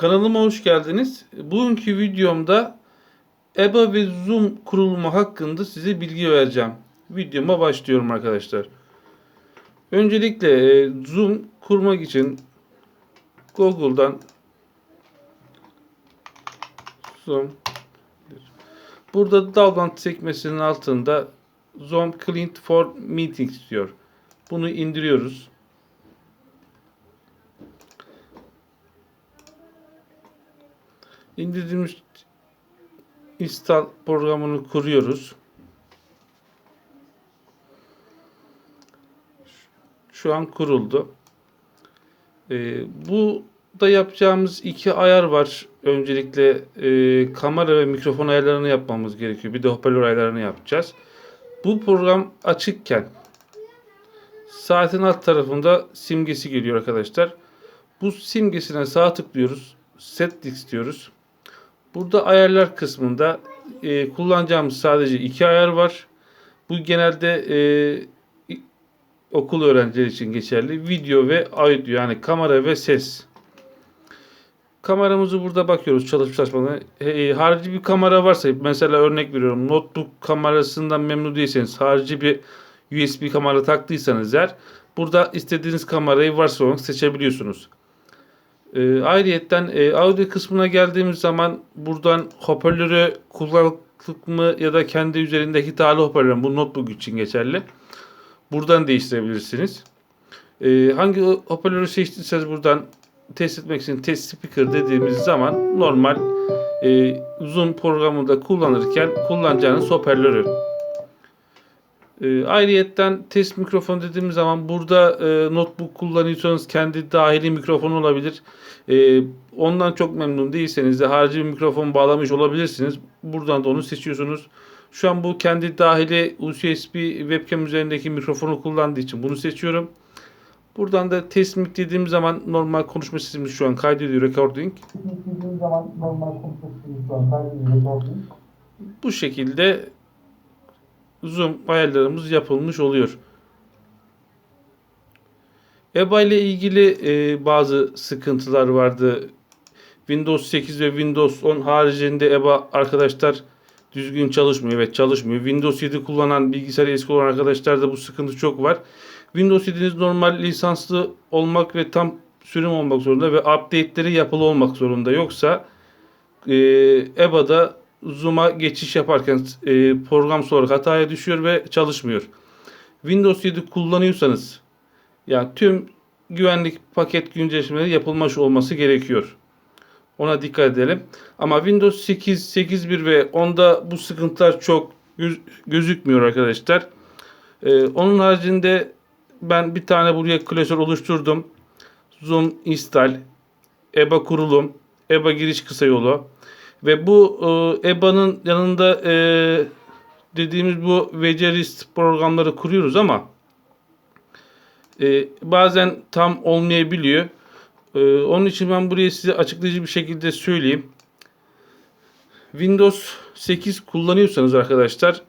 Kanalıma hoş geldiniz. Bugünkü videomda EBA ve Zoom kurulumu hakkında size bilgi vereceğim. Videoma başlıyorum arkadaşlar. Öncelikle e, Zoom kurmak için Google'dan Zoom Burada download sekmesinin altında Zoom Client for Meetings diyor. Bunu indiriyoruz. İndirdiğimiz install programını kuruyoruz. Şu an kuruldu. Ee, bu da yapacağımız iki ayar var. Öncelikle e, kamera ve mikrofon ayarlarını yapmamız gerekiyor. Bir de hoparlör ayarlarını yapacağız. Bu program açıkken saatin alt tarafında simgesi geliyor arkadaşlar. Bu simgesine sağ tıklıyoruz. Settings diyoruz. Burada ayarlar kısmında e, kullanacağımız sadece iki ayar var. Bu genelde e, okul öğrencileri için geçerli. Video ve audio yani kamera ve ses. Kameramızı burada bakıyoruz çalışıp çalışmadığına. E, harici bir kamera varsa mesela örnek veriyorum notebook kamerasından memnun değilseniz harici bir USB kamera taktıysanız eğer burada istediğiniz kamerayı varsa olarak seçebiliyorsunuz. E, ayrıyetten e, audio kısmına geldiğimiz zaman buradan hoparlörü kulaklık mı ya da kendi üzerindeki tali hoparlör bu notebook için geçerli. Buradan değiştirebilirsiniz. E, hangi hoparlörü seçtiyseniz buradan test etmek için test speaker dediğimiz zaman normal e, Zoom programında kullanırken kullanacağınız hoparlörü. E, ayrıyetten test mikrofon dediğimiz zaman burada e, notebook kullanıyorsanız kendi dahili mikrofon olabilir. E, ondan çok memnun değilseniz de harici bir mikrofon bağlamış olabilirsiniz. Buradan da onu seçiyorsunuz. Şu an bu kendi dahili USB webcam üzerindeki mikrofonu kullandığı için bunu seçiyorum. Buradan da test mic dediğim zaman normal konuşma sesimiz şu an kaydediyor recording. Zaman normal şu an kaydediyor. Bu şekilde Zoom ayarlarımız yapılmış oluyor. EBA ile ilgili e, bazı sıkıntılar vardı. Windows 8 ve Windows 10 haricinde EBA arkadaşlar düzgün çalışmıyor. Evet çalışmıyor. Windows 7 kullanan bilgisayar eski olan arkadaşlarda bu sıkıntı çok var. Windows 7'niz normal lisanslı olmak ve tam sürüm olmak zorunda ve update'leri yapılı olmak zorunda. Yoksa e, EBA'da Zoom'a geçiş yaparken e, program olarak hataya düşüyor ve çalışmıyor. Windows 7 kullanıyorsanız yani tüm güvenlik paket güncellemeleri yapılmış olması gerekiyor. Ona dikkat edelim. Ama Windows 8, 8.1 ve 10'da bu sıkıntılar çok göz- gözükmüyor arkadaşlar. Ee, onun haricinde ben bir tane buraya klasör oluşturdum. Zoom install, EBA kurulum, EBA giriş kısa yolu ve bu e, EBA'nın yanında e, dediğimiz bu Vecerist programları kuruyoruz ama e, bazen tam olmayabiliyor. E, onun için ben buraya size açıklayıcı bir şekilde söyleyeyim. Windows 8 kullanıyorsanız arkadaşlar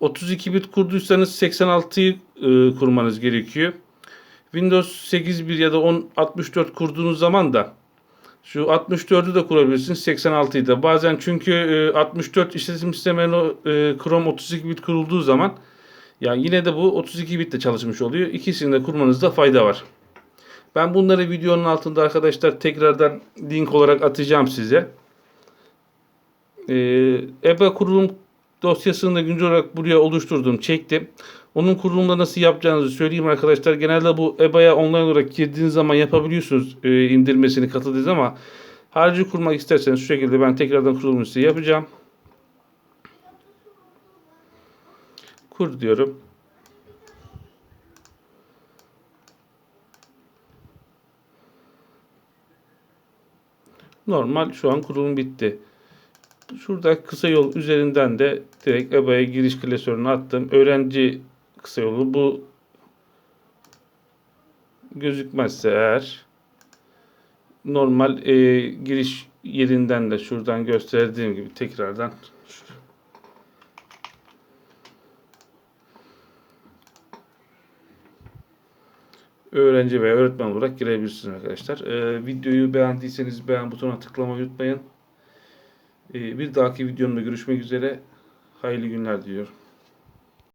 32 bit kurduysanız 86'yı e, kurmanız gerekiyor. Windows 8.1 ya da 10.64 kurduğunuz zaman da şu 64'ü de kurabilirsiniz 86'yı da. Bazen çünkü e, 64 işletim sistemlerine e, Chrome 32 bit kurulduğu zaman ya yine de bu 32 bit de çalışmış oluyor. İkisini de kurmanızda fayda var. Ben bunları videonun altında arkadaşlar tekrardan link olarak atacağım size. Ee, EBA kurulum dosyasını da güncel olarak buraya oluşturdum, çektim. Onun kurulumda nasıl yapacağınızı söyleyeyim arkadaşlar. Genelde bu EBA'ya online olarak girdiğiniz zaman yapabiliyorsunuz e, indirmesini katıldığınız ama harici kurmak isterseniz şu şekilde ben tekrardan kurulumu size yapacağım. Kur diyorum. Normal şu an kurulum bitti. Şurada kısa yol üzerinden de direkt EBA'ya giriş klasörünü attım. Öğrenci kısa yolu bu gözükmezse eğer normal e, giriş yerinden de şuradan gösterdiğim gibi tekrardan öğrenci veya öğretmen olarak girebilirsiniz arkadaşlar. Ee, videoyu beğendiyseniz beğen butonuna tıklamayı unutmayın. Ee, bir dahaki videomda görüşmek üzere. Hayırlı günler diliyorum.